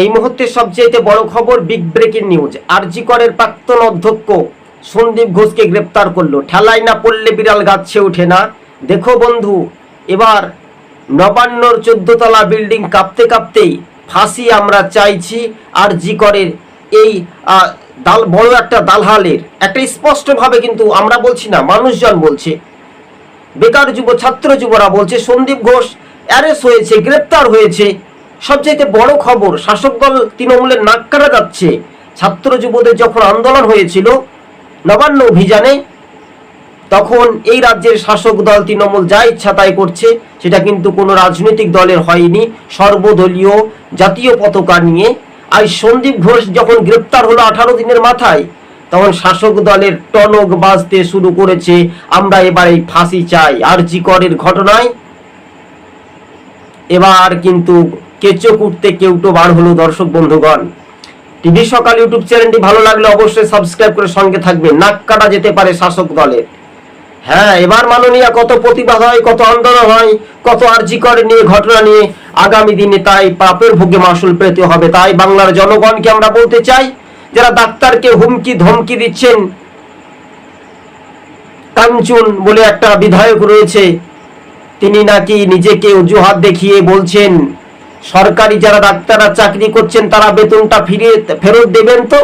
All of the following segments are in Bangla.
এই মুহূর্তে সবচেয়ে বড় খবর বিগ ব্রেকিং নিউজ আরজি করের প্রাক্তন অধ্যক্ষ সন্দীপ ঘোষকে গ্রেপ্তার করল। ঠেলায় না পড়লে বিড়াল গাছে ওঠে না। দেখো বন্ধু, এবার নবান্নর চোদ্দতলা বিল্ডিং কাঁপতে কাঁপতেই ফাঁসি আমরা চাইছি আর জি করের এই দাল, বড় একটা দালহালের একটা স্পষ্টভাবে কিন্তু আমরা বলছি না, মানুষজন বলছে। বেকার যুব, ছাত্র যুবরা বলছে, সন্দীপ ঘোষ অ্যারেস্ট হয়েছে, গ্রেপ্তার হয়েছে। সবচাইতে বড় খবর, শাসক দল তৃণমূলের নাক কাটা যাচ্ছে। ছাত্র যুবদের যখন আন্দোলন হয়েছিল, নবান্ন অভিযানে, তখন এই রাজ্যের শাসক দল তৃণমূল যা ইচ্ছা তাই করছে, সেটা কিন্তু কোনো রাজনৈতিক দলের হয়নি। সর্বদলীয় জাতীয় পতাকা নিয়ে আর সন্দীপ ঘোষ যখন গ্রেপ্তার হলো আঠারো দিনের মাথায়, তখন শাসক দলের টনক বাজতে শুরু করেছে, আমরা এবার এই ফাঁসি চাই। আর জি করের ঘটনায় এবার কিন্তু কেঁচো কুটতে কেউটো বার হলো, দর্শক বন্ধুগণ। টিভি সকাল ইউটিউব চ্যানেলটি ভালো লাগলে অবশ্যই সাবস্ক্রাইব করে সঙ্গে থাকবে নাক কাটা যেতে পারে শাসক দলের হ্যাঁ এবার মাননীয় কত প্রতিবাদ হয়, কত আন্দোলন হয়, কত আর্জি করে নিয়ে ঘটনা নিয়ে আগামী দিনে তাই পাপের ভোগে মাসুল পেতে হবে। তাই বাংলার জনগণকে আমরা বলতে চাই, যারা ডাক্তারকে হুমকি ধমকি দিচ্ছেন, কাঞ্চন বলে একটা বিধায়ক রয়েছে, তিনি নাকি নিজেকে অজুহাত দেখিয়ে বলছেন সরকারি যারা ডাক্তাররা চাকরি করছেন, তারা বেতনটা ফিরিয়ে ফেরত দেবেন তো?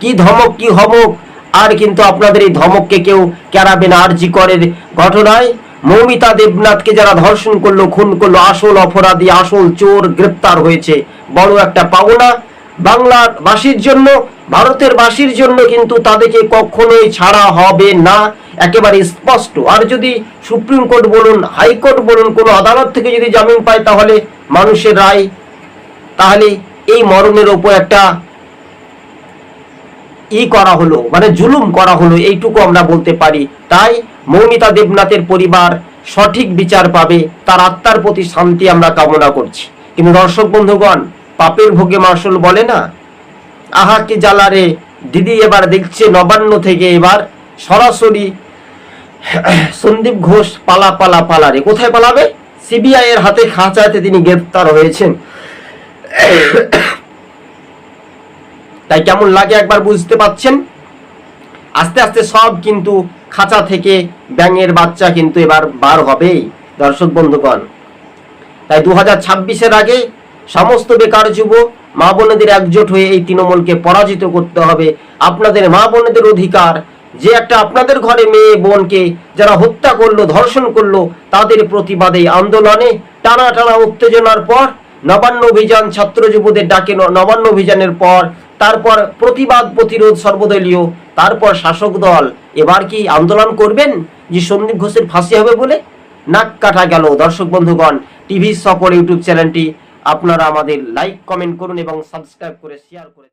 কি ধমক, কি হমক? আর কিন্তু আপনাদের এই ধমককে কেউ কেরাবে না আরজি করের ঘটনায় মৌমিতা দেবনাথকে যারা ধর্ষণ করল, খুন করল, আসল অপরাধী, আসল চোর গ্রেপ্তার হয়েছে। বড় একটা পাওনা। বাংলার বাসীর জন্য, ভারতের বাসীর জন্য কিন্তু তাদেরকে কখনোই ছাড়া হবে না। একেবারে স্পষ্ট। আর যদি সুপ্রিম কোর্ট বলুন, হাইকোর্ট বলুন, কোনো আদালত থেকে যদি জামিন পায়, তাহলে মানুষের রায়, তাহলে এই মরণের ওপর একটা ই করা হলো মানে জুলুম করা হলো, এইটুকু আমরা বলতে পারি। তাই মৌমিতা দেবনাথের পরিবার সঠিক বিচার পাবে, তার আত্মার প্রতি শান্তি আমরা কামনা করছি। কিন্তু দর্শক বন্ধুগণ, পাপের ভোগে মার্শল বলে না? আহা কি জ্বালারে, দিদি এবার দেখছে নবান্ন থেকে এবার সরাসরি সন্দীপ ঘোষ পালা পালা পালারে। কোথায় পালাবে? সিবিআই এর হাতে খাঁচাতে তিনি গ্রেপ্তার হয়েছেন। তাই কেমন লাগে একবার বুঝতে পাচ্ছেন? আস্তে আস্তে সব কিন্তু খাঁচা থেকে ব্যাঙের বাচ্চা কিন্তু এবার বার হবেই, দর্শক বন্ধুগণ। তাই দু হাজার ছাব্বিশের আগে সমস্ত বেকার যুব, মা বোনেদের একজোট হয়ে এই তৃণমূলকে পরাজিত করতে হবে। আপনাদের মা বোনেদের অধিকার যে একটা আপনাদের ঘরে মেয়ে বোনকে যারা হত্যা করল, ধর্ষণ করল, তাদের প্রতিবাদে আন্দোলনে টানা টানা উত্তেজনার পর নবান্ন অভিযান ছাত্র যুবদের ডাকে নবান্ন অভিযানের পর তারপর প্রতিবাদ প্রতিরোধ সর্বদলীয়, তারপর শাসক দল। এবার কি আন্দোলন করবেন? যে সন্দীপ ঘোষের ফাঁসি হবে বলে নাক কাটা গেল। দর্শক বন্ধুগণ, টিভি সফর ইউটিউব চ্যানেলটি আপনারা আমাদের লাইক কমেন্ট করুন এবং সাবস্ক্রাইব করে শেয়ার করে।